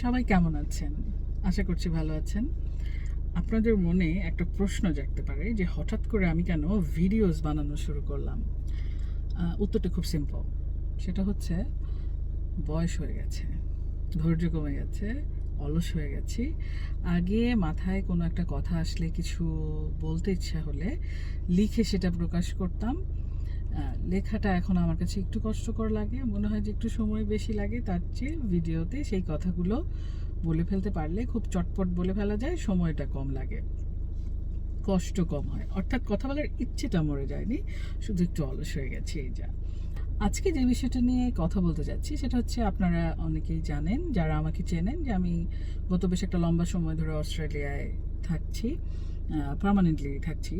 সবাই কেমন আছেন? আশা করছি ভালো আছেন। আপনাদের মনে একটা প্রশ্ন জাগতে পারে যে হঠাৎ করে আমি কেন ভিডিওস বানানো শুরু করলাম? উত্তরটা খুব সিম্পল সেটা হচ্ছে, বয়স হয়ে গেছে, ধৈর্য কমে গেছে, অলস হয়ে গেছি। আগে মাথায় কোনো একটা কথা আসলে কিছু বলতে ইচ্ছা হলে লিখে সেটা প্রকাশ করতাম। লেখাটা এখন আমার কাছে একটু কষ্টকর লাগে। মনে হয় যে একটু সময় বেশি লাগে তার চেয়ে ভিডিওতে সেই কথাগুলো বলে ফেলতে পারলে খুব চটপট বলে ফেলা যায়, সময়টা কম লাগে। কষ্ট কম হয়। অর্থাৎ কথা বলার ইচ্ছেটা মরে যায়নি, শুধু একটু অলস হয়ে গেছে এই যা। আজকে যে বিষয়টা নিয়ে কথা বলতে যাচ্ছি সেটা হচ্ছে আপনারা অনেকেই জানেন, যারা আমাকে চেনেন যে আমি গত বেশ একটা লম্বা সময় ধরে অস্ট্রেলিয়ায় থাকছি পার্মানেন্টলি থাকছি।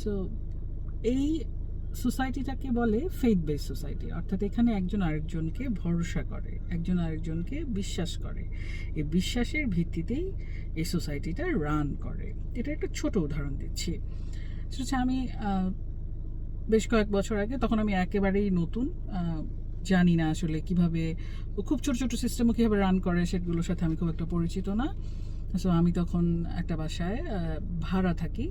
সো এই সোসাইটিটাকে বলে ফেথ বেস সোসাইটি অর্থাৎ এখানে একজন আরেকজনকে ভরসা করে, একজন আরেকজনকে বিশ্বাস করে। এই বিশ্বাসের ভিত্তিতেই এই সোসাইটিটা রান করে। এটা একটা ছোট উদাহরণ দিচ্ছি। আমি বেশ কয়েক বছর আগে তখন আমি একেবারেই নতুন জানি না আসলে কীভাবে, খুব ছোট ছোট সিস্টেমও কীভাবে রান করে সেগুলোর সাথে আমি খুব একটা পরিচিত না। সো আমি তখন একটা বাসায় ভাড়া থাকি।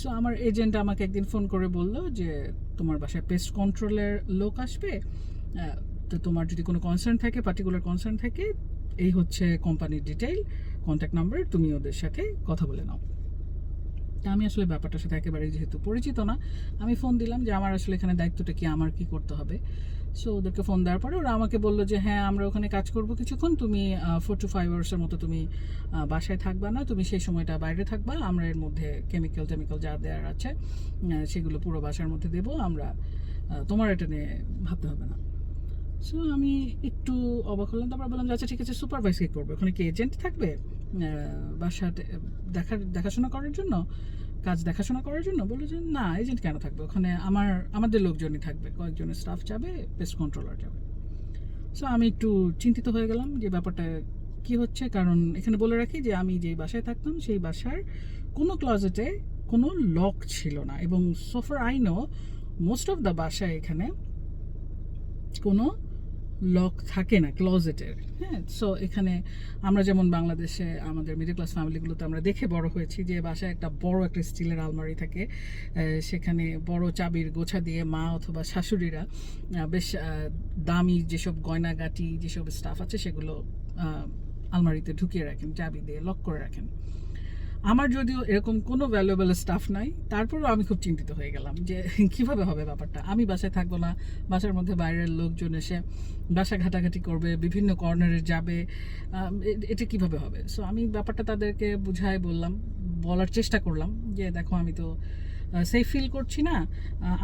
সো আমার এজেন্ট আমাকে একদিন ফোন করে বলল যে, তোমার বাসায় পেস্ট কন্ট্রোলের লোক আসবে তো তোমার যদি কোনো কনসার্ন থাকে পার্টিকুলার কনসার্ন থাকে, এই হচ্ছে কোম্পানির ডিটেইল কন্ট্যাক্ট নাম্বার তুমি ওদের সাথে কথা বলে নাও। তা আমি আসলে ব্যাপারটার সাথে একেবারে যেহেতু পরিচিত না, আমি ফোন দিলাম যে, আমার আসলে এখানে দায়িত্বটা কি? আমার কি করতে হবে? সো ওদেরকে ফোন দেওয়ার পরে ওরা আমাকে বলল যে হ্যাঁ আমরা ওখানে কাজ করব কিছুক্ষণ। তুমি ফোর টু ফাইভ আওয়ার্সের মতো তুমি বাসায় থাকবা না। তুমি সেই সময়টা বাইরে থাকবা। আমরা এর মধ্যে কেমিক্যাল টেমিক্যাল যা দেওয়ার আছে সেগুলো পুরো বাসার মধ্যে দেবো। আমরা তোমার এটা নিয়ে ভাবতে হবে না। সো আমি একটু অবাক হলাম। তারপর বললাম যে আচ্ছা ঠিক আছে সুপারভাইজ কি করবে? ওখানে কি এজেন্ট থাকবে? আহ, বাসা দেখা দেখাশোনা করার জন্য? কাজ দেখাশোনা করার জন্য বলল যে, না এজেন্ট কেন থাকবে? ওখানে আমার, আমাদের লোকজনই থাকবে। কয়েকজন স্টাফ যাবে পেস্ট কন্ট্রোলার যাবে। সো আমি একটু চিন্তিত হয়ে গেলাম যে ব্যাপারটা কি হচ্ছে। কারণ এখানে বলে রাখি যে, আমি যে বাসায় থাকতাম, সেই বাসার কোনো ক্লজেটে কোনো লক ছিল না। এবং সোফার আইনও মোস্ট অফ দ্য বাসায় এখানে কোনো লক থাকে না ক্লজেটের হ্যাঁ সো এখানে আমরা যেমন বাংলাদেশে আমাদের মিডল ক্লাস ফ্যামিলিগুলোতে আমরা দেখে বড় হয়েছি যে বাসায় একটা বড় একটা স্টিলের আলমারি থাকে। সেখানে বড় চাবির গোছা দিয়ে মা অথবা শাশুড়িরা বেশ দামি যেসব গয়নাগাটি, যেসব স্টাফ আছে সেগুলো আলমারিতে ঢুকিয়ে রাখেন, চাবি দিয়ে লক করে রাখেন। আমার যদিও এরকম কোনো ভ্যালুয়েবল স্টাফ নাই তারপরেও আমি খুব চিন্তিত হয়ে গেলাম যে কীভাবে হবে ব্যাপারটা? আমি বাসায় থাকব না বাসার মধ্যে বাইরের লোকজন এসে বাসা ঘাটাঘাটি করবে বিভিন্ন কর্নারে যাবে এটা কীভাবে হবে? সো আমি ব্যাপারটা তাদেরকে বুঝাই বললাম বলার চেষ্টা করলাম যে দেখো আমি তো সেফ ফিল করছি না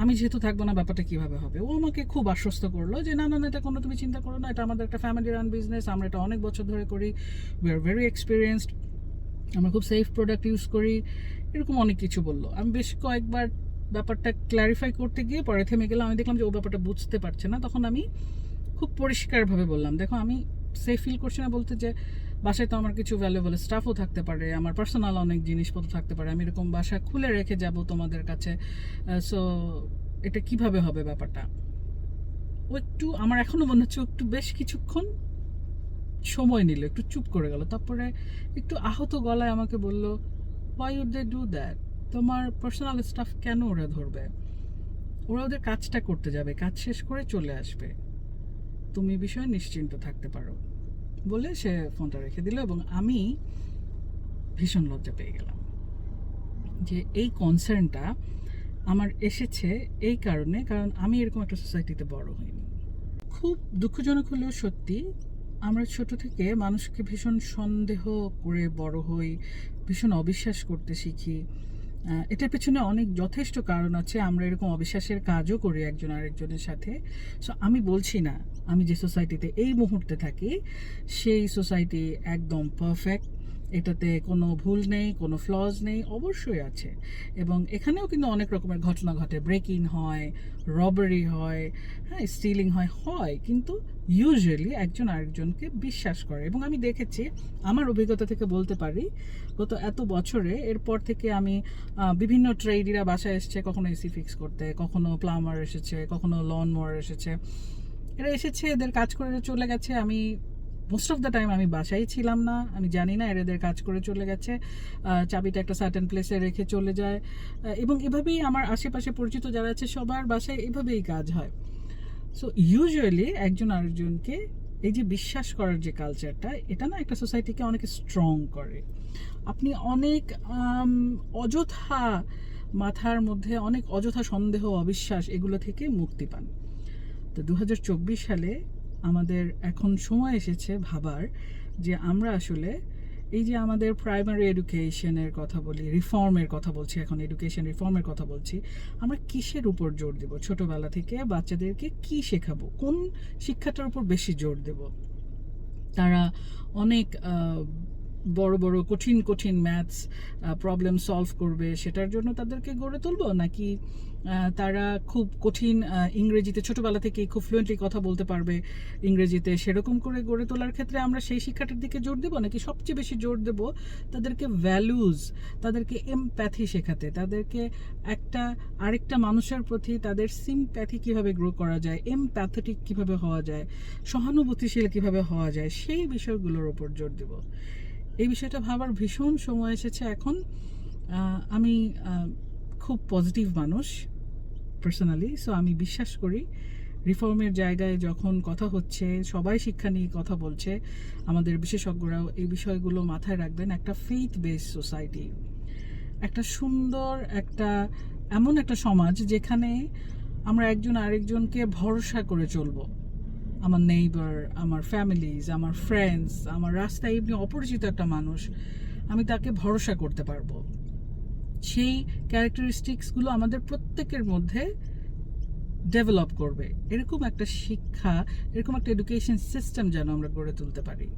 আমি যেহেতু থাকব না ব্যাপারটা কীভাবে হবে? ও আমাকে খুব আশ্বস্ত করল যে না না না, এটা কোনো তুমি চিন্তা করো না এটা আমাদের একটা ফ্যামিলি রান বিজনেস আমরা এটা অনেক বছর ধরে করি উই আর ভেরি এক্সপিরিয়েন্সড আমরা খুব সেফ প্রোডাক্ট ইউজ করি, এরকম অনেক কিছু বলল। আমি বেশ কয়েকবার ব্যাপারটা ক্ল্যারিফাই করতে গিয়ে পরে থেমে গেলাম, আমি দেখলাম যে ও ব্যাপারটা বুঝতে পারছে না। তখন আমি খুব পরিষ্কারভাবে বললাম, দেখো, আমি সেফ ফিল করছি না বলতে যে বাসায় তো আমার কিছু ভ্যালুয়েবল স্টাফও থাকতে পারে, আমার পার্সোনাল অনেক জিনিসপত্র থাকতে পারে, আমি এরকম বাসা খুলে রেখে যাব তোমাদের কাছে সো এটা কীভাবে হবে ব্যাপারটা? ও একটু, আমার এখনও মনে হচ্ছে একটু বেশ কিছুক্ষণ সময় নিল, একটু চুপ করে গেল। তারপরে একটু আহত গলায় আমাকে বলল why would they do that তোমার পার্সোনাল স্টাফ কেন ওরা ধরবে? ওরা ওদের কাজটা করতে যাবে, কাজ শেষ করে চলে আসবে। তুমি বিষয়ে নিশ্চিন্ত থাকতে পারো। বলে সে ফোনটা রেখে দিল এবং আমি ভীষণ লজ্জা পেয়ে গেলাম যে এই কনসার্নটা আমার এসেছে এই কারণে, কারণ আমি এরকম একটা সোসাইটিতে বড় হইনি। খুব দুঃখজনক হলেও সত্যি আমরা ছোট থেকে মানুষকে ভীষণ সন্দেহ করে বড় হই, ভীষণ অবিশ্বাস করতে শিখি। এটার পেছনে অনেক যথেষ্ট কারণ আছে। আমরা এরকম অবিশ্বাসের কাজও করি একজন আরেকজনের সাথে। সো আমি বলছি না, আমি যে সোসাইটিতে এই মুহূর্তে থাকি, সেই সোসাইটি একদম পারফেক্ট এটাতে কোনো ভুল নেই, কোনো ফ্লজ নেই, অবশ্যই আছে। এবং এখানেও কিন্তু অনেক রকমের ঘটনা ঘটে। ব্রেক ইন হয় রবারি হয় হ্যাঁ স্টিলিং হয় হয়, কিন্তু ইউজুয়ালি একজন আরেকজনকে বিশ্বাস করে। এবং আমি দেখেছি, আমার অভিজ্ঞতা থেকে বলতে পারি, গত এত বছরে এরপর থেকে আমি বিভিন্ন ট্রেডিরা বাসায় এসছে, কখনো এসি ফিক্স করতে, কখনো প্লামার এসেছে, কখনো লন মোয়ার এসেছে। এরা এসেছে, এদের কাজ করে চলে গেছে। আমি মোস্ট অফ দ্য টাইম আমি বাসায় ছিলাম না, আমি জানি না এদের কাজ করে চলে গেছে চাবিটা একটা সার্টেন প্লেসে রেখে চলে যায় এবং এভাবেই আমার আশেপাশে পরিচিত যারা আছে সবার বাসায় এভাবেই কাজ হয়। সো ইউজুয়ালি একজন আরেকজনকে এই যে বিশ্বাস করার যে কালচারটা এটা না একটা সোসাইটিকে অনেক স্ট্রং করে। আপনি অনেক অযথা মাথার মধ্যে অনেক অযথা সন্দেহ, অবিশ্বাস এগুলো থেকে মুক্তি পান। তো দু হাজার চব্বিশ সালে আমাদের এখন সময় এসেছে ভাবার যে আমরা আসলে এই যে আমাদের প্রাইমারি এডুকেশনের কথা বলি রিফর্মের কথা বলছি, এখন এডুকেশন রিফর্মের কথা বলছি, আমরা কিসের উপর জোর দেব? ছোটোবেলা থেকে বাচ্চাদেরকে কি শেখাবো? কোন শিক্ষাটার উপর বেশি জোর দেব? তারা অনেক বড় বড়, কঠিন কঠিন ম্যাথস প্রবলেম সলভ করবে, সেটার জন্য তাদেরকে গড়ে তুলবো? নাকি তারা খুব কঠিন ইংরেজিতে, ছোটবেলা থেকেই খুব ফ্লুয়েন্টলি কথা বলতে পারবে ইংরেজিতে, সেরকম করে গড়ে তোলার ক্ষেত্রে আমরা সেই শিক্ষাটার দিকে জোর দেবো? নাকি সবচেয়ে বেশি জোর দেব তাদেরকে ভ্যালুজ তাদেরকে এমপ্যাথি শেখাতে? তাদেরকে একটা, আরেকটা মানুষের প্রতি তাদের সিমপ্যাথি কীভাবে গ্রো করা যায়? এমপ্যাথেটিক কীভাবে হওয়া যায়? সহানুভূতিশীল কীভাবে হওয়া যায়? সেই বিষয়গুলোর ওপর জোর দেব। এই বিষয়টা ভাবার ভীষণ সময় এসেছে এখন। আমি খুব পজিটিভ মানুষ পার্সোনালি সো আমি বিশ্বাস করি রিফর্মের জায়গায় যখন কথা হচ্ছে, সবাই শিক্ষা নিয়ে কথা বলছে, আমাদের বিশেষজ্ঞরাও এই বিষয়গুলো মাথায় রাখবেন, একটা ফেইথ বেস সোসাইটি একটা সুন্দর, একটা এমন একটা সমাজ যেখানে আমরা একজন আরেকজনকে ভরসা করে চলবো। আমার নেইবার আমার ফ্যামিলিজ আমার ফ্রেন্ডস আমার রাস্তায় এমনি অপরিচিত একটা মানুষ, আমি তাকে ভরসা করতে পারব। সেই ক্যারেক্টারিস্টিক্সগুলো আমাদের প্রত্যেকের মধ্যে ডেভেলপ করবে। এরকম একটা শিক্ষা, এরকম একটা এডুকেশন সিস্টেম যেন আমরা গড়ে তুলতে পারি।